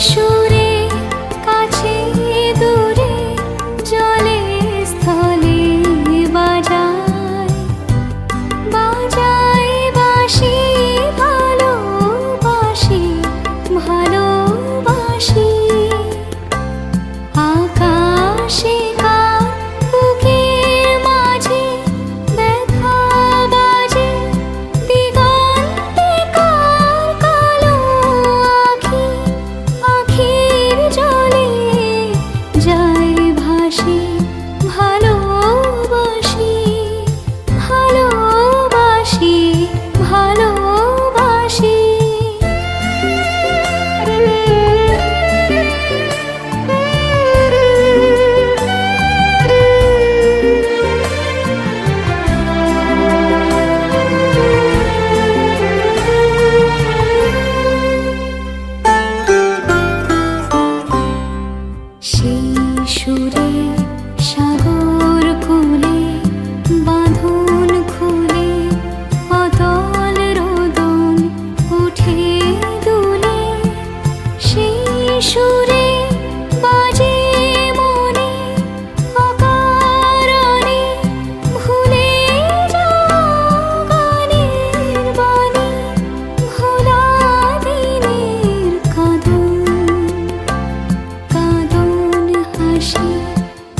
说 সেই সুরে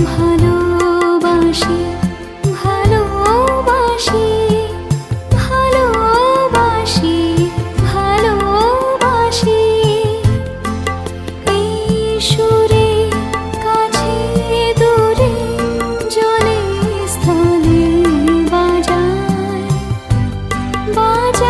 ভালোবাসি ভালোবাসি ভালোবাসি ভালোবাসি। এই কাছে দূরে জলে স্থলে বাজায় বাজায়